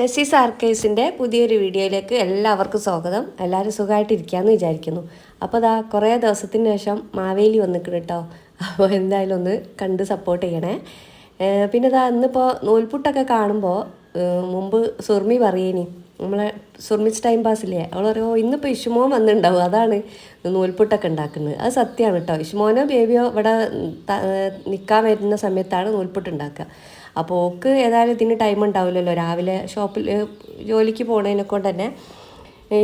നസീസ് ആർക്കേഴ്സിന്റെ പുതിയൊരു വീഡിയോയിലേക്ക് എല്ലാവർക്കും സ്വാഗതം. എല്ലാവരും സുഖമായിട്ടിരിക്കാമെന്ന് വിചാരിക്കുന്നു. അപ്പോൾ അതാ കുറേ ദിവസത്തിന് ശേഷം മാവേലി വന്നിക്കണം കേട്ടോ അപ്പോൾ എന്തായാലും ഒന്ന് കണ്ട് സപ്പോർട്ട് ചെയ്യണേ. പിന്നെ ഇതാ ഇന്നിപ്പോൾ നൂൽപുട്ടൊക്കെ കാണുമ്പോൾ മുമ്പ് സുർമി പറയേനി. നമ്മളെ സുർമിച്ച് ടൈം പാസില്ലേ അവൾ പറയും ഓ ഇന്നിപ്പോൾ ഇഷുമോൻ വന്നിട്ടുണ്ടാവും. അതാണ് നൂൽപുട്ടൊക്കെ ഉണ്ടാക്കുന്നത്. അത് സത്യമാണ് കേട്ടോ ഇഷുമോനോ ബേബിയോ ഇവിടെ നിൽക്കാൻ വരുന്ന സമയത്താണ് നൂൽപുട്ട് ഉണ്ടാക്കുക. അപ്പോൾ ഓക്ക് ഏതായാലും ഇതിന് ടൈം ഉണ്ടാവില്ലല്ലോ. രാവിലെ ഷോപ്പിൽ ജോലിക്ക് പോണതിനെ കൊണ്ട് തന്നെ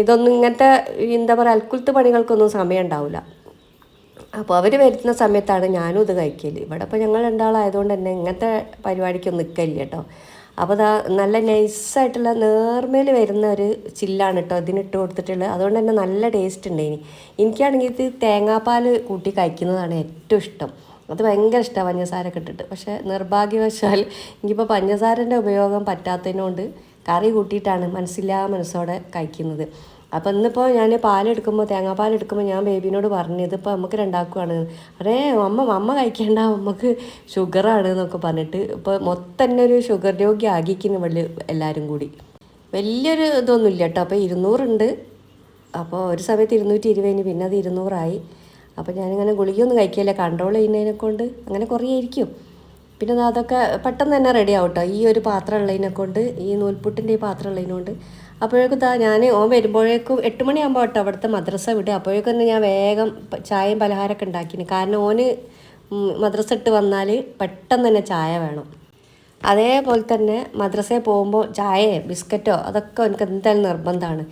ഇതൊന്നും ഇങ്ങനത്തെ എന്താ പറയുക അൽക്കുലത്ത് പണികൾക്കൊന്നും സമയം ഉണ്ടാവില്ല അപ്പോൾ അവർ വരുന്ന സമയത്താണ് ഞാനും ഇത് കഴിക്കൽ. ഇവിടെ ഇപ്പോൾ ഞങ്ങൾ രണ്ടാളായതുകൊണ്ട് തന്നെ ഇങ്ങനത്തെ പരിപാടിക്കൊന്നും നിൽക്കില്ല കേട്ടോ. അപ്പോൾ അതാ നല്ല നൈസായിട്ടുള്ള നേർമേൽ വരുന്ന ഒരു ചില്ലാണ് കേട്ടോ ഇതിനിട്ട് കൊടുത്തിട്ടുള്ളത്. അതുകൊണ്ട് തന്നെ നല്ല ടേസ്റ്റ് ഉണ്ട് ഇനി എനിക്കാണെങ്കിൽ ഇത് തേങ്ങാപ്പാൽ കൂട്ടി കഴിക്കുന്നതാണ് ഏറ്റവും ഇഷ്ടം. അത് ഭയങ്കര ഇഷ്ടമാണ് പഞ്ചസാരയൊക്കെ ഇട്ടിട്ട്. പക്ഷേ നിർഭാഗ്യവശാൽ എനിക്കിപ്പോൾ പഞ്ചസാരന്റെ ഉപയോഗം പറ്റാത്തതിനോണ്ട് കറി കൂട്ടിയിട്ടാണ് മനസ്സില്ലാ മനസ്സോടെ കഴിക്കുന്നത്. അപ്പോൾ ഇന്നിപ്പോൾ ഞാൻ പാലെടുക്കുമ്പോൾ തേങ്ങാപ്പാൽ എടുക്കുമ്പോൾ ഞാൻ ബേബിനോട് പറഞ്ഞു ഇതിപ്പോൾ നമുക്ക് രണ്ടാക്കുവാണ്. അതേ അമ്മ അമ്മ കഴിക്കേണ്ട അമ്മയ്ക്ക് ഷുഗറാണ് എന്നൊക്കെ പറഞ്ഞിട്ട് ഇപ്പോൾ മൊത്തം തന്നെ ഒരു ഷുഗർ രോഗി ആകിക്കുന്നു വലിയ എല്ലാവരും കൂടി. വലിയൊരു ഇതൊന്നുമില്ല കേട്ടോ. അപ്പോൾ ഇരുന്നൂറുണ്ട്. അപ്പോൾ ഒരു സമയത്ത് ഇരുന്നൂറ്റി ഇരുപതിന് പിന്നെ അത് ഇരുന്നൂറായി. അപ്പോൾ ഞാനിങ്ങനെ ഗുളികയൊന്നും കഴിക്കില്ല കൺട്രോൾ ചെയ്യുന്നതിനെ കൊണ്ട് അങ്ങനെ കുറേ ആയിരിക്കും പിന്നെ അതൊക്കെ പെട്ടെന്ന് തന്നെ റെഡി ആവട്ടോ. ഈ ഒരു പാത്രം ഉള്ളതിനെ കൊണ്ട് ഈ നൂൽപുട്ടിന്റെ ഈ പാത്രം ഉള്ളതിനോണ്ട് അപ്പോഴേക്കും താ ഞാൻ ഓൻ വരുമ്പോഴേക്കും എട്ട് മണിയാകുമ്പോൾ കേട്ടോ അവിടുത്തെ മദ്രസ വിടുക. അപ്പോഴേക്കും ഞാൻ വേഗം ചായയും പലഹാരമൊക്കെ ഉണ്ടാക്കിന്. കാരണം ഓന് മദ്രസ ഇട്ട് വന്നാൽ പെട്ടെന്ന് തന്നെ ചായ വേണം. അതേപോലെ തന്നെ മദ്രസയിൽ പോകുമ്പോൾ ചായയോ ബിസ്ക്കറ്റോ അതൊക്കെ എനിക്ക് എന്തായാലും നിർബന്ധമാണ്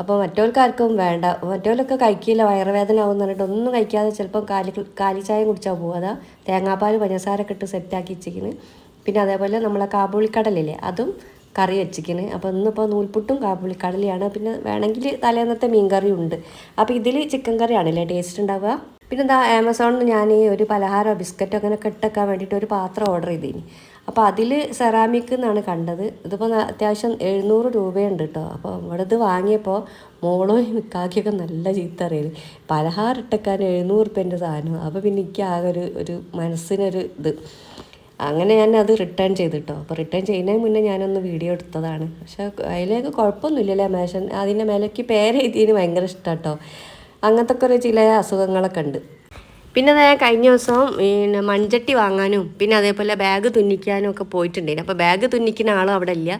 അപ്പോൾ മറ്റോൽക്കാർക്കും വേണ്ട. മറ്റോലൊക്കെ കഴിക്കില്ല വയറുവേദന ആവും പറഞ്ഞിട്ട് ഒന്നും കഴിക്കാതെ ചിലപ്പം കാലി കാലി ചായ കുടിച്ചാൽ പോകും അതാ തേങ്ങാപ്പാൽ പഞ്ചസാരൊക്കെ ഇട്ട് സെറ്റാക്കി വെച്ചിരിക്കുന്നത് പിന്നെ അതേപോലെ നമ്മളെ കാബൂളിക്കടലില്ലേ അതും കറി വെച്ചിരിക്കുന്നു അപ്പോൾ ഇന്നിപ്പോൾ നൂൽപുട്ടും കാബൂളിക്കടലയാണ്. പിന്നെ വേണമെങ്കിൽ തലേന്നത്തെ മീൻ കറിയും ഉണ്ട് അപ്പോൾ ഇതിൽ ചിക്കൻ കറിയാണല്ലേ ടേസ്റ്റ് ഉണ്ടാവുക? പിന്നെ എന്താ ആമസോണിൽ ഞാൻ ഒരു പലഹാരമോ ബിസ്ക്കറ്റോ അങ്ങനെയൊക്കെ ഇട്ടേക്കാൻ വേണ്ടിയിട്ട് ഒരു പാത്രം ഓർഡർ ചെയ്തിനി. അപ്പോൾ അതിൽ സെറാമിക് എന്നാണ് കണ്ടത്. ഇതിപ്പോൾ അത്യാവശ്യം എഴുന്നൂറ് രൂപയുണ്ട് കേട്ടോ അപ്പോൾ ഇവിടെ ഇത് വാങ്ങിയപ്പോൾ മോളോ മിക്കാക്കിയൊക്കെ നല്ല ചീത്ത അറിയൽ പലഹാരം ഇട്ടക്കാൻ എഴുന്നൂറ് റുപ്യന്റെ സാധനം. അപ്പോൾ പിന്നെ എനിക്ക് ആകെ ഒരു ഒരു മനസ്സിനൊരു ഇത്. അങ്ങനെ ഞാൻ അത് റിട്ടേൺ ചെയ്തു കേട്ടോ അപ്പോൾ റിട്ടേൺ ചെയ്യുന്നതിന് മുന്നേ ഞാനൊന്ന് വീഡിയോ എടുത്തതാണ്. പക്ഷേ അതിലേക്ക് കുഴപ്പമൊന്നുമില്ലല്ലേ മേശൻ അതിന്റെ മേലേക്ക് പേര് എഴുതിയതിന് ഭയങ്കര ഇഷ്ടം കേട്ടോ അങ്ങനത്തെ ഒക്കെ ഒരു ചില അസുഖങ്ങളൊക്കെ ഉണ്ട്. പിന്നെ ഞാൻ കഴിഞ്ഞ ദിവസം പിന്നെ മൺചട്ടി വാങ്ങാനും പിന്നെ അതേപോലെ ബാഗ് തുന്നിക്കാനും ഒക്കെ പോയിട്ടുണ്ടായിരുന്നു. അപ്പോൾ ബാഗ് തുന്നിക്കുന്ന ആളും അവിടെ ഇല്ല.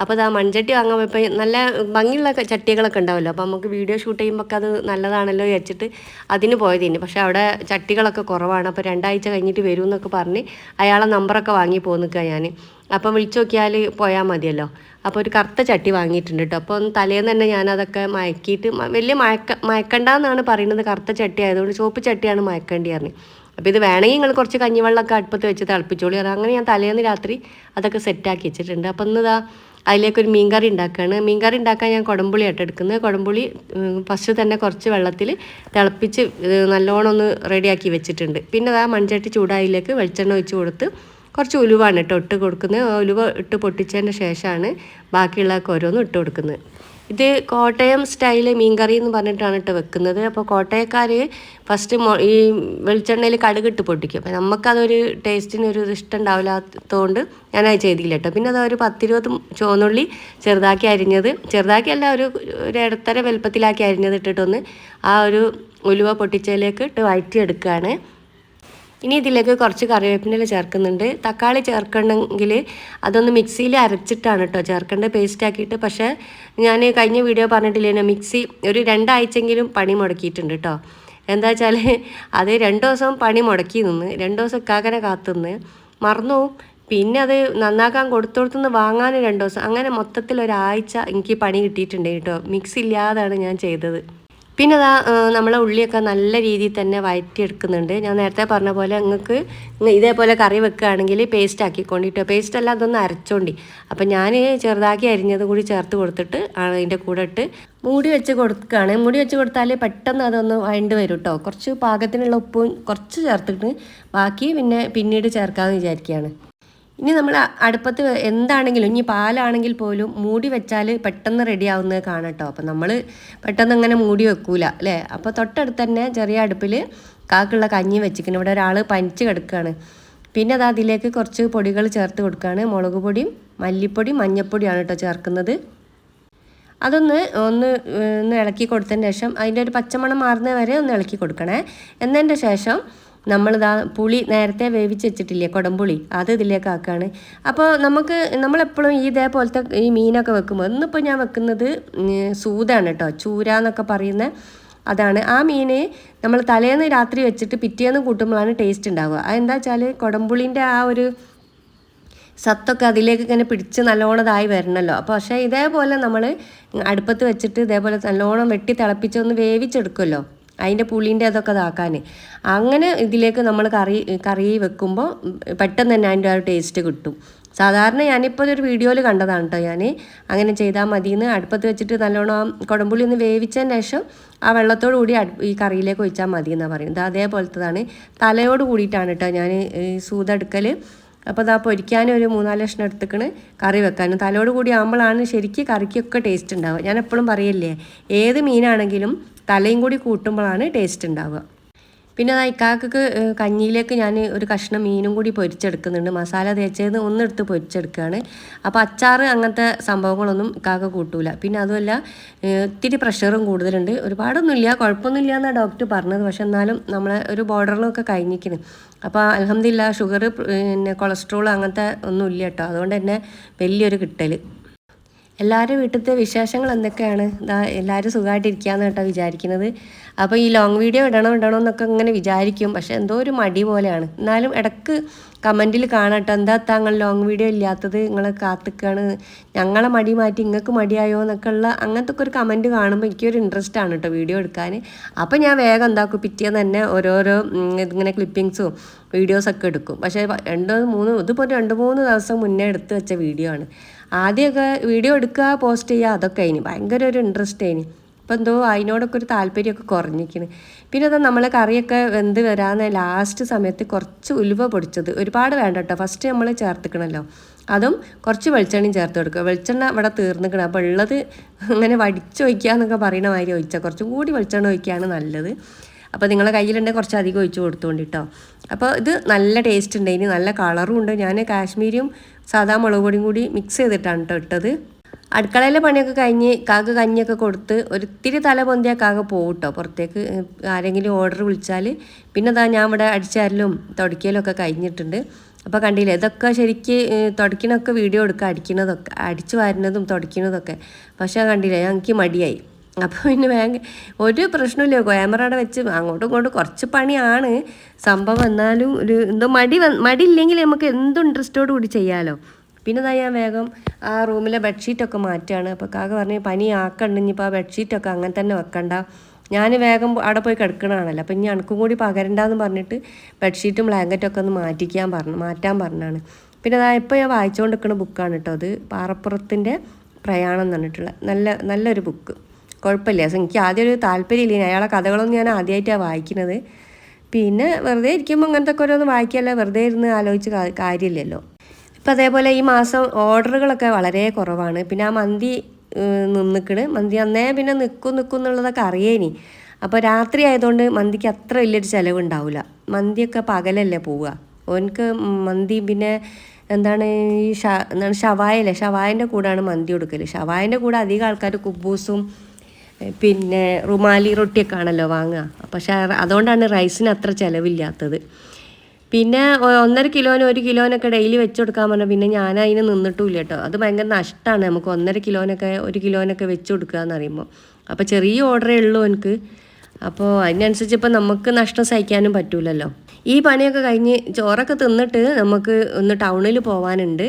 അപ്പോൾ അത് ആ മൺചട്ടി വാങ്ങാൻ പോയപ്പോൾ നല്ല ഭംഗിയുള്ള ചട്ടികളൊക്കെ ഉണ്ടാവുമല്ലോ അപ്പോൾ നമുക്ക് വീഡിയോ ഷൂട്ട് ചെയ്യുമ്പോൾ അത് നല്ലതാണല്ലോ വിചാരിച്ചിട്ട് അതിന് പോയതിന്. പക്ഷേ അവിടെ ചട്ടികളൊക്കെ കുറവാണ്. അപ്പോൾ രണ്ടാഴ്ച കഴിഞ്ഞിട്ട് വരും എന്നൊക്കെ പറഞ്ഞ് അയാളെ നമ്പറൊക്കെ വാങ്ങി പോന്നിക്കുക ഞാൻ അപ്പം വിളിച്ചു നോക്കിയാൽ പോയാൽ മതിയല്ലോ. അപ്പോൾ ഒരു കറുത്ത ചട്ടി വാങ്ങിയിട്ടുണ്ട് കേട്ടോ. അപ്പം തലേന്ന് തന്നെ ഞാനതൊക്കെ മയക്കിയിട്ട് വലിയ മയക്ക മയക്കണ്ടെന്നാണ് പറയുന്നത്. കറുത്ത ചട്ടി ആയതുകൊണ്ട് ചുവപ്പ് ചട്ടിയാണ് മയക്കേണ്ടി പറഞ്ഞു. അപ്പോൾ ഇത് വേണമെങ്കിൽ നിങ്ങൾ കുറച്ച് കഞ്ഞിവെള്ളമൊക്കെ അടുപ്പത്ത് വെച്ച് തിളപ്പിച്ചോളി. അത് അങ്ങനെ ഞാൻ തലേന്ന് രാത്രി അതൊക്കെ സെറ്റാക്കി വെച്ചിട്ടുണ്ട്. അപ്പം ഇന്ന് ഇതാ അതിലേക്കൊരു മീൻകറി ഉണ്ടാക്കുകയാണ്. മീൻകറി ഉണ്ടാക്കാൻ ഞാൻ കുടംപുളി ആയിട്ട് കുടംപുളി ഫസ്റ്റ് തന്നെ കുറച്ച് വെള്ളത്തിൽ തിളപ്പിച്ച് നല്ലോണം ഒന്ന് റെഡിയാക്കി വെച്ചിട്ടുണ്ട്. പിന്നെ ആ മൺചട്ടി ചൂടായിലേക്ക് വെളിച്ചെണ്ണ ഒഴിച്ച് കൊടുത്ത് കുറച്ച് ഉലുവാണ് കേട്ടോ ഇട്ട് കൊടുക്കുന്നത്. ഉലുവ ഇട്ട് പൊട്ടിച്ചതിന് ശേഷമാണ് ബാക്കിയുള്ളതൊക്കെ ഓരോന്നും ഇട്ട് കൊടുക്കുന്നത്. ഇത് കോട്ടയം സ്റ്റൈൽ മീൻകറി എന്ന് പറഞ്ഞിട്ടാണ് ഇട്ട് വെക്കുന്നത്. അപ്പോൾ കോട്ടയക്കാർ ഫസ്റ്റ് ഈ വെളിച്ചെണ്ണയിൽ കടുക് ഇട്ട് പൊട്ടിക്കും. അപ്പോൾ നമുക്കതൊരു ടേസ്റ്റിന് ഒരു ഇഷ്ടം ഉണ്ടാവില്ലാത്തതുകൊണ്ട് ഞാനത് ചെയ്തില്ല കേട്ടോ. പിന്നെ അത് ഒരു പത്തിരുപത് ചുവന്നുള്ളി ചെറുതാക്കി അരിഞ്ഞത്. ചെറുതാക്കി അല്ല ഒരു ഒരു ഇടത്തര വലുപ്പത്തിലാക്കി അരിഞ്ഞത് ഇട്ടിട്ടൊന്ന് ആ ഒരു ഉലുവ പൊട്ടിച്ചതിലേക്ക് ഇട്ട് വഴറ്റിയെടുക്കുകയാണ് ഇനി ഇതിലേക്ക് കുറച്ച് കറിവേപ്പില ചേർക്കുന്നുണ്ട്. തക്കാളി ചേർക്കണമെങ്കിൽ അതൊന്ന് മിക്സിയിൽ അരച്ചിട്ടാണ് കേട്ടോ ചേർക്കേണ്ടത്. പേസ്റ്റ് ആക്കിയിട്ട്. പക്ഷേ ഞാൻ കഴിഞ്ഞ വീഡിയോ പറഞ്ഞിട്ടില്ലേ മിക്സി ഒരു രണ്ടാഴ്ചയെങ്കിലും പണി മുടക്കിയിട്ടുണ്ട് കേട്ടോ. എന്താ വെച്ചാൽ അത് രണ്ട് ദിവസം പണി മുടക്കി നിന്ന് രണ്ട് ദിവസം കാക്കനെ കാത്തുനിന്ന് മറന്നു. പിന്നെ അത് നന്നാക്കാൻ കൊടുത്തോടത്തുനിന്ന് വാങ്ങാൻ രണ്ട് ദിവസം. അങ്ങനെ മൊത്തത്തിൽ ഒരാഴ്ച എനിക്ക് പണി കിട്ടിയിട്ടുണ്ട് കേട്ടോ. മിക്സ് ഇല്ലാതാണ് ഞാൻ ചെയ്തത്. പിന്നെ അതാ നമ്മളെ ഉള്ളിയൊക്കെ നല്ല രീതിയിൽ തന്നെ വഴറ്റിയെടുക്കുന്നുണ്ട് ഞാൻ നേരത്തെ പറഞ്ഞ പോലെ നിങ്ങൾക്ക് ഇതേപോലെ കറി വെക്കുകയാണെങ്കിൽ പേസ്റ്റ് ആക്കിക്കൊണ്ടിട്ടോ പേസ്റ്റ് അല്ല അതൊന്ന് അരച്ചോണ്ടി. അപ്പം ഞാൻ ചെറുതാക്കി അരിഞ്ഞത് കൂടി ചേർത്ത് കൊടുത്തിട്ട് അതിന്റെ കൂടെ ഇട്ട് മൂടി വെച്ച് കൊടുക്കുകയാണ് മൂടി വെച്ച് കൊടുത്താൽ പെട്ടെന്ന് അതൊന്ന് വഴണ്ട് വരും കേട്ടോ കുറച്ച് പാകത്തിനുള്ള ഉപ്പും കുറച്ച് ചേർത്തിട്ട് ബാക്കി പിന്നെ പിന്നീട് ചേർക്കാമെന്ന് വിചാരിക്കുകയാണ് ഇനി നമ്മൾ അടുപ്പത്ത് എന്താണെങ്കിലും ഇനി പാലാണെങ്കിൽ പോലും മൂടി വെച്ചാൽ പെട്ടെന്ന് റെഡി ആവുന്നത് കാണട്ടോ അപ്പം നമ്മൾ പെട്ടെന്ന് അങ്ങനെ മൂടി വെക്കൂല അല്ലേ? അപ്പോൾ തൊട്ടടുത്ത് തന്നെ ചെറിയ അടുപ്പിൽ കാക്കുള്ള കഞ്ഞി വെച്ചിരിക്കുന്നു. ഇവിടെ ഒരാൾ പനിച്ച് കിടക്കുകയാണ്. പിന്നെ അത് അതിലേക്ക് കുറച്ച് പൊടികൾ ചേർത്ത് കൊടുക്കുകയാണ്. മുളക് പൊടിയും മല്ലിപ്പൊടിയും മഞ്ഞൾപ്പൊടിയാണ് കേട്ടോ ചേർക്കുന്നത്. അതൊന്ന് ഒന്ന് ഒന്ന് ഇളക്കി കൊടുത്തതിന് ശേഷം അതിന്റെ ഒരു പച്ചമണം മാറുന്നത് വരെ ഒന്ന് ഇളക്കി കൊടുക്കണേ. എന്നതിന്റെ ശേഷം നമ്മളിതാ പുളി നേരത്തെ വേവിച്ച് വെച്ചിട്ടില്ലേ കുടംപുളി. അത് ഇതിലേക്ക് ആക്കുകയാണ് അപ്പോൾ നമുക്ക് നമ്മളെപ്പോഴും ഈ ഇതേപോലത്തെ ഈ മീനൊക്കെ വെക്കുമ്പോൾ ഇന്നിപ്പോൾ ഞാൻ വെക്കുന്നത് സൂതാണ് കേട്ടോ ചൂര എന്നൊക്കെ പറയുന്ന അതാണ്. ആ മീൻ നമ്മൾ തലേന്ന് രാത്രി വെച്ചിട്ട് പിറ്റേന്ന് കൂട്ടുമ്പോഴാണ് ടേസ്റ്റ് ഉണ്ടാവുക. അതെന്താ വെച്ചാൽ കുടംപുളിന്റെ ആ ഒരു സത്തൊക്കെ അതിലേക്ക് ഇങ്ങനെ പിടിച്ച് നല്ലോണതായി വരണമല്ലോ അപ്പോൾ പക്ഷേ ഇതേപോലെ നമ്മൾ അടുപ്പത്ത് വെച്ചിട്ട് ഇതേപോലെ നല്ലോണം വെട്ടി തിളപ്പിച്ചൊന്ന് വേവിച്ചെടുക്കുമല്ലോ അതിന്റെ പുളിന്റെ അതൊക്കെ ഇതാക്കാൻ അങ്ങനെ ഇതിലേക്ക് നമ്മൾ കറി കറി വെക്കുമ്പോൾ പെട്ടെന്ന് തന്നെ അതിന്റെ ആ ടേസ്റ്റ് കിട്ടും. സാധാരണ ഞാനിപ്പോൾ ഒരു വീഡിയോയിൽ കണ്ടതാണ് കേട്ടോ ഞാൻ അങ്ങനെ ചെയ്താൽ മതിയെന്ന് അടുപ്പത്ത് വെച്ചിട്ട് നല്ലോണം കുടംപുളി ഒന്ന് വേവിച്ചതിന് ശേഷം ആ വെള്ളത്തോടു കൂടി ഈ കറിയിലേക്ക് ഒഴിച്ചാൽ മതി എന്നാണ് പറയുന്നത് അതേപോലത്തതാണ്. തലയോട് കൂടിയിട്ടാണ് കേട്ടോ ഞാൻ സൂതെടുക്കൽ അപ്പോൾ അതാ പൊരിക്കാനും ഒരു മൂന്നാൽ ലക്ഷം എടുത്തുക്കണ് കറി വെക്കാനും. തലയോട് കൂടി ആകുമ്പോഴാണ് ശരിക്കും കറിക്കൊക്കെ ടേസ്റ്റ് ഉണ്ടാവുക ഞാൻ എപ്പോഴും പറയല്ലേ ഏത് മീനാണെങ്കിലും തലയും കൂടി കൂട്ടുമ്പോഴാണ് ടേസ്റ്റ് ഉണ്ടാവുക. പിന്നെ അത് കഞ്ഞിയിലേക്ക് ഞാൻ ഒരു കഷ്ണം മീനും കൂടി പൊരിച്ചെടുക്കുന്നുണ്ട്. മസാല തേച്ചത് ഒന്നെടുത്ത് പൊരിച്ചെടുക്കുകയാണ്. അപ്പോൾ അച്ചാർ അങ്ങനത്തെ സംഭവങ്ങളൊന്നും ഇക്കാക്ക് കൂട്ടൂല. പിന്നെ അതുമല്ല ഇത്തിരി പ്രഷറും കൂടുതലുണ്ട്. ഒരുപാടൊന്നുമില്ല. കുഴപ്പമൊന്നുമില്ല എന്നാണ് ഡോക്ടർ പറഞ്ഞത്. പക്ഷെ എന്നാലും നമ്മളെ ഒരു ബോർഡറിലൊക്കെ കഴിഞ്ഞിരിക്കുന്നു. അപ്പോൾ അലഹമില്ല ഷുഗർ പിന്നെ കൊളസ്ട്രോൾ അങ്ങനത്തെ ഒന്നും ഇല്ല കേട്ടോ. അതുകൊണ്ട് തന്നെ വലിയൊരു കിട്ടൽ എല്ലാവരും വീട്ടിലത്തെ വിശേഷങ്ങൾ എന്തൊക്കെയാണ്? ഇതാ എല്ലാവരും സുഖമായിട്ടിരിക്കുകയെന്ന് കേട്ടോ വിചാരിക്കുന്നത്. അപ്പോൾ ഈ ലോങ് വീഡിയോ ഇടണം ഇടണം എന്നൊക്കെ ഇങ്ങനെ വിചാരിക്കും. പക്ഷെ എന്തോ ഒരു മടി പോലെയാണ്. എന്നാലും ഇടയ്ക്ക് കമന്റിൽ കാണട്ടെ. എന്താ താങ്കൾ ലോങ് വീഡിയോ ഇല്ലാത്തത്? നിങ്ങൾ കാത്തിക്കാണ്. ഞങ്ങളെ മടി മാറ്റി നിങ്ങൾക്ക് മടിയായോ എന്നൊക്കെ ഉള്ള അങ്ങനത്തെ ഒക്കെ ഒരു കമന്റ് കാണുമ്പോൾ എനിക്കൊരു ഇൻട്രസ്റ്റ് ആണ് കേട്ടോ വീഡിയോ എടുക്കാൻ. അപ്പോൾ ഞാൻ വേഗം എന്താക്കും? പിറ്റേന്ന് തന്നെ ഓരോരോ ഇങ്ങനെ ക്ലിപ്പിങ്സും വീഡിയോസൊക്കെ എടുക്കും. പക്ഷേ രണ്ട് മൂന്ന് ഇതിപ്പോൾ രണ്ട് മൂന്ന് ദിവസം മുന്നേ എടുത്ത് വെച്ച വീഡിയോ ആണ്. ആദ്യമൊക്കെ വീഡിയോ എടുക്കുക പോസ്റ്റ് ചെയ്യുക അതൊക്കെ അതിന് ഭയങ്കര ഒരു ഇൻട്രസ്റ്റ് അതിന് ഇപ്പം എന്തോ അതിനോടൊക്കെ ഒരു താല്പര്യമൊക്കെ കുറഞ്ഞിരിക്കുന്നു പിന്നെ അത് നമ്മൾ കറിയൊക്കെ വെന്ത് വരാന്ന് ലാസ്റ്റ് സമയത്ത് കുറച്ച് ഉലുവ പൊടിച്ചത്. ഒരുപാട് വേണ്ട കേട്ടോ ഫസ്റ്റ് നമ്മൾ ചേർത്തിക്കണമല്ലോ അതും കുറച്ച് വെളിച്ചെണ്ണയും ചേർത്ത് കൊടുക്കുക. വെളിച്ചെണ്ണ ഇവിടെ തീർന്നിക്കണം. അപ്പോൾ ഉള്ളത് അങ്ങനെ വടിച്ചു വയ്ക്കുക എന്നൊക്കെ പറയുന്ന മാതിരി ഒഴിച്ചാൽ കുറച്ചും കൂടി വെളിച്ചെണ്ണ ഒഴിക്കുകയാണ് നല്ലത്. അപ്പോൾ നിങ്ങളെ കയ്യിലുണ്ടെങ്കിൽ കുറച്ച് അധികം ഒഴിച്ച് കൊടുത്തോണ്ട് കേട്ടോ അപ്പോൾ ഇത് നല്ല ടേസ്റ്റ് ഉണ്ട്. ഇനി നല്ല കളറും ഉണ്ട്. ഞാൻ കാശ്മീരിയും സാധാ മുളക് പൊടിയും കൂടി മിക്സ് ചെയ്തിട്ടാണ് കേട്ടോ ഇട്ടത്. അടുക്കളയിലെ പണിയൊക്കെ കഴിഞ്ഞ് കാക്ക കഞ്ഞിയൊക്കെ കൊടുത്ത് ഒരിത്തിരി തല പൊന്തിയാൽ കാക്ക പോകും കേട്ടോ പുറത്തേക്ക് ആരെങ്കിലും ഓർഡർ വിളിച്ചാൽ പിന്നെ അതാ ഞാൻ ഇവിടെ അടിച്ചാരലും തുടക്കിയാലും ഒക്കെ കഴിഞ്ഞിട്ടുണ്ട്. അപ്പോൾ കണ്ടില്ലേ ഇതൊക്കെ ശരിക്ക് തുടക്കണൊക്കെ വീഡിയോ എടുക്കുക അടിക്കുന്നതൊക്കെ അടിച്ചു വാരുന്നതും തുടക്കുന്നതൊക്കെ പക്ഷേ കണ്ടില്ലേ ഞങ്ങൾക്ക് മടിയായി. അപ്പോൾ പിന്നെ വേഗം ഒരു പ്രശ്നമില്ല ക്യാമറയുടെ വെച്ച് അങ്ങോട്ടും ഇങ്ങോട്ടും കുറച്ച് പണിയാണ്. സംഭവം എന്നാലും ഒരു എന്തോ മടി മടി ഇല്ലെങ്കിൽ നമുക്ക് എന്തും ഇൻട്രസ്റ്റോടു കൂടി ചെയ്യാമല്ലോ പിന്നെ ഇതാ ഞാൻ വേഗം ആ റൂമിലെ ബെഡ്ഷീറ്റൊക്കെ മാറ്റുകയാണ് അപ്പോൾ കാക്ക പറഞ്ഞ് പനി ആക്കണ്ട ഇനിയിപ്പോൾ ആ ബെഡ്ഷീറ്റൊക്കെ അങ്ങനെ തന്നെ വെക്കണ്ട. ഞാൻ വേഗം അവിടെ പോയി കിടക്കണതാണല്ലോ. അപ്പം ഇനി അണുക്കും കൂടി പകരണ്ടെന്ന് പറഞ്ഞിട്ട് ബെഡ്ഷീറ്റും ബ്ലാങ്കറ്റൊക്കെ ഒന്ന് മാറ്റിക്കാൻ പറഞ്ഞു മാറ്റാൻ പറഞ്ഞാണ്. പിന്നെ അതാ ഇപ്പോൾ ഞാൻ വായിച്ചുകൊണ്ട് നിൽക്കുന്ന ബുക്കാണ് കേട്ടോ അത്. പാറപ്പുറത്തിന്റെ പ്രയാണം എന്ന് പറഞ്ഞിട്ടുള്ള നല്ല നല്ലൊരു ബുക്ക്. കുഴപ്പമില്ല. എനിക്ക് ആദ്യം ഒരു താല്പര്യമില്ല. അയാളെ കഥകളൊന്നും ഞാൻ ആദ്യമായിട്ടാണ് വായിക്കുന്നത്. പിന്നെ വെറുതെ ഇരിക്കുമ്പോൾ അങ്ങനത്തെ ഓരോന്ന് വായിക്കല്ല വെറുതെ ഇരുന്ന് ആലോചിച്ച് കാര്യമില്ലല്ലോ. ഇപ്പം അതേപോലെ ഈ മാസം ഓർഡറുകളൊക്കെ വളരെ കുറവാണ്. പിന്നെ ആ മന്തി നിന്നിക്കണ്. മന്തി അന്നേ പിന്നെ നിൽക്കും നിൽക്കും എന്നുള്ളതൊക്കെ അറിയേനി. അപ്പോൾ രാത്രി ആയതുകൊണ്ട് മന്തിക്ക് അത്ര വലിയൊരു ചിലവുണ്ടാവില്ല മന്തിയൊക്കെ പകലല്ലേ പോവുക ഓനക്ക് മന്തി പിന്നെ എന്താണ് ഈ ഷ എന്താണ് ഷവായല്ലേ? ഷവായന്റെ കൂടെയാണ് മന്തി കൊടുക്കൽ ഷവായന്റെ കൂടെ അധികം ആൾക്കാർ കുബൂസും പിന്നെ റുമാലി റൊട്ടിയൊക്കെ ആണല്ലോ വാങ്ങുക പക്ഷേ അതുകൊണ്ടാണ് റൈസിന് അത്ര ചിലവില്ലാത്തത്. പിന്നെ ഒന്നര കിലോന് ഒരു കിലോനൊക്കെ ഡെയിലി വെച്ച് കൊടുക്കാൻ പറഞ്ഞാൽ പിന്നെ ഞാൻ അതിന് നിന്നിട്ടുമില്ല കേട്ടോ. അത് ഭയങ്കര നഷ്ടമാണ് നമുക്ക് ഒന്നര കിലോനൊക്കെ ഒരു കിലോനൊക്കെ വെച്ച് കൊടുക്കുക എന്ന് പറയുമ്പോൾ അപ്പോൾ ചെറിയ ഓർഡറേ ഉള്ളൂ എനിക്ക് അപ്പോൾ അതിനനുസരിച്ച് ഇപ്പം നമുക്ക് നഷ്ടം സഹിക്കാനും പറ്റൂലല്ലോ. ഈ പണിയൊക്കെ കഴിഞ്ഞ് ചോറൊക്കെ തിന്നിട്ട് നമുക്ക് ഒന്ന് ടൗണിൽ പോകാനുണ്ട്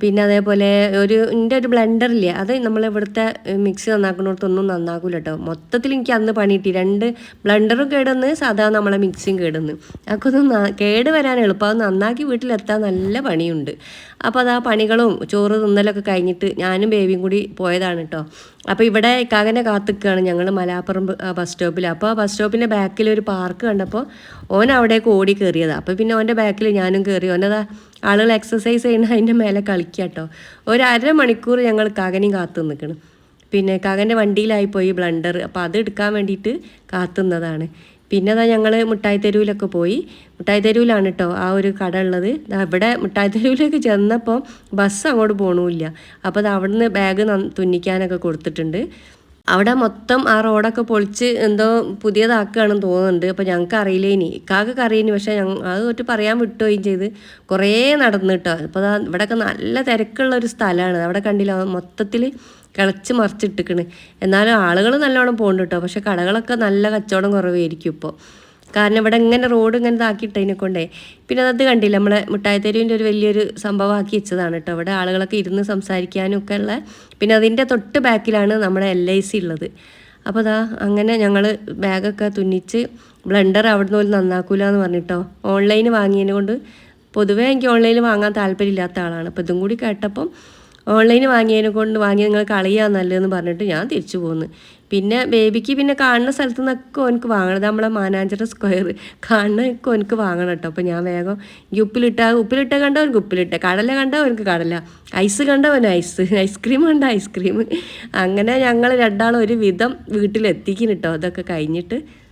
പിന്നെ അതേപോലെ ഒരു എന്റെ ഒരു ബ്ലെൻഡറില്ലേ അത് നമ്മളിവിടുത്തെ മിക്സി നന്നാക്കുന്നിടത്തൊന്നും നന്നാക്കില്ല കേട്ടോ മൊത്തത്തിൽ എനിക്ക് അന്ന് പണി കിട്ടി. രണ്ട് ബ്ലെൻഡറും കേടുന്ന് സാധാ നമ്മളെ മിക്സിയും കേടുന്ന് അതൊക്കെ കേട് വരാൻ എളുപ്പം. അത് നന്നാക്കി വീട്ടിലെത്താൻ നല്ല പണിയുണ്ട്. അപ്പോൾ അത് ആ പണികളും ചോറ് തിന്നലൊക്കെ കഴിഞ്ഞിട്ട് ഞാനും ബേബിയും കൂടി പോയതാണ് കേട്ടോ അപ്പോൾ ഇവിടെ ഇക്കാകനെ കാത്തിക്കുകയാണ് ഞങ്ങൾ മലാപ്പുറം ബസ് സ്റ്റോപ്പിൽ അപ്പോൾ ആ ബസ് സ്റ്റോപ്പിന്റെ ബാക്കിൽ ഒരു പാർക്ക് കണ്ടപ്പോൾ ഓൻ അവിടേക്ക് ഓടി കയറിയതാണ് അപ്പോൾ പിന്നെ ഓന്റെ ബാക്കിൽ ഞാനും കയറി ഓനതാ ആളുകൾ എക്സസൈസ് ചെയ്യുന്ന അതിന്റെ മേലെ കളിക്കുക കേട്ടോ ഒരു ഞങ്ങൾ കകനി കാത്തു നിൽക്കണം. പിന്നെ കാകന്റെ വണ്ടിയിലായി പോയി ബ്ലണ്ടർ അപ്പോൾ അത് എടുക്കാൻ വേണ്ടിയിട്ട് കാത്തുന്നതാണ് പിന്നെ അതാ ഞങ്ങൾ മിഠായി തെരുവിലൊക്കെ പോയി. മിഠായി തെരുവിലാണ് കേട്ടോ ആ ഒരു കട ഉള്ളത്. അവിടെ മിഠായി തെരുവിലേക്ക് ചെന്നപ്പോൾ ബസ് അങ്ങോട്ട് പോകണമില്ല അപ്പോൾ അത് അവിടുന്ന് ബാഗ് തുന്നിക്കാനൊക്കെ കൊടുത്തിട്ടുണ്ട്. അവിടെ മൊത്തം ആ റോഡൊക്കെ പൊളിച്ച് എന്തോ പുതിയതാക്കുകയാണെന്ന് തോന്നുന്നുണ്ട്. അപ്പോൾ ഞങ്ങൾക്ക് അറിയില്ല ഇനി. ഇക്കാക്കൊക്കെ അറിയിനി പക്ഷേ ഞങ്ങൾ അത് തൊട്ട് പറയാൻ വിട്ടുകയും ചെയ്ത്. കുറേ നടന്നു കേട്ടോ അപ്പോൾ ഇവിടെയൊക്കെ നല്ല തിരക്കുള്ള ഒരു സ്ഥലമാണ്. അവിടെ കണ്ടില്ല? മൊത്തത്തിൽ കിളച്ച് മറിച്ചിട്ടിക്കണ് എന്നാലും ആളുകൾ നല്ലോണം പോകുന്നുണ്ട് കേട്ടോ പക്ഷേ കടകളൊക്കെ നല്ല കച്ചവടം കുറവായിരിക്കും ഇപ്പോൾ കാരണം ഇവിടെ ഇങ്ങനെ റോഡ് ഇങ്ങനെ ഇതാക്കിയിട്ടതിനെ കൊണ്ടേ. പിന്നെ അത് കണ്ടില്ല നമ്മളെ മിഠായിത്തെരുവിന്റെ ഒരു വലിയൊരു സംഭവമാക്കി വെച്ചതാണ് കേട്ടോ. അവിടെ ആളുകളൊക്കെ ഇരുന്ന് സംസാരിക്കാനും ഒക്കെ ഉള്ള. പിന്നെ അതിന്റെ തൊട്ട് ബാക്കിലാണ് നമ്മുടെ എൽ ഐ സി ഉള്ളത്. അപ്പോൾ അതാ അങ്ങനെ ഞങ്ങൾ ബാഗൊക്കെ തുന്നിച്ച് ബ്ലെൻഡർ അവിടുന്ന് പോലും നന്നാക്കൂല എന്ന് പറഞ്ഞിട്ടോ. ഓൺലൈന് വാങ്ങിയതിനെ കൊണ്ട് പൊതുവേ എനിക്ക് ഓൺലൈനിൽ വാങ്ങാൻ താല്പര്യമില്ലാത്ത ആളാണ്. അപ്പോൾ ഇതും കൂടി കേട്ടപ്പം ഓൺലൈൻ വാങ്ങിയതിനെ കൊണ്ട് വാങ്ങി നിങ്ങൾ കളിയാ നല്ലതെന്ന് പറഞ്ഞിട്ട് ഞാൻ തിരിച്ചു പോന്നു. പിന്നെ ബേബിക്ക് പിന്നെ കാണുന്ന സ്ഥലത്ത് നിന്നൊക്കെ ഓനക്ക് വാങ്ങണം നമ്മളെ മാനാഞ്ചിറ സ്ക്വയർ. കാണുന്നൊക്കെ ഓനക്ക് വാങ്ങണം കേട്ടോ. അപ്പോൾ ഞാൻ വേഗം ഈ ഉപ്പിലിട്ട ഉപ്പിലിട്ട കണ്ട അവനക്ക് ഉപ്പിലിട്ട കടല കണ്ട അവനക്ക് കടല ഐസ് കണ്ട അവൻ ഐസ് ഐസ്ക്രീം കണ്ട ഐസ്ക്രീം. അങ്ങനെ ഞങ്ങൾ രണ്ടാളും ഒരു വിധം വീട്ടിലെത്തിക്കുന്നു കേട്ടോ. അതൊക്കെ കഴിഞ്ഞിട്ട്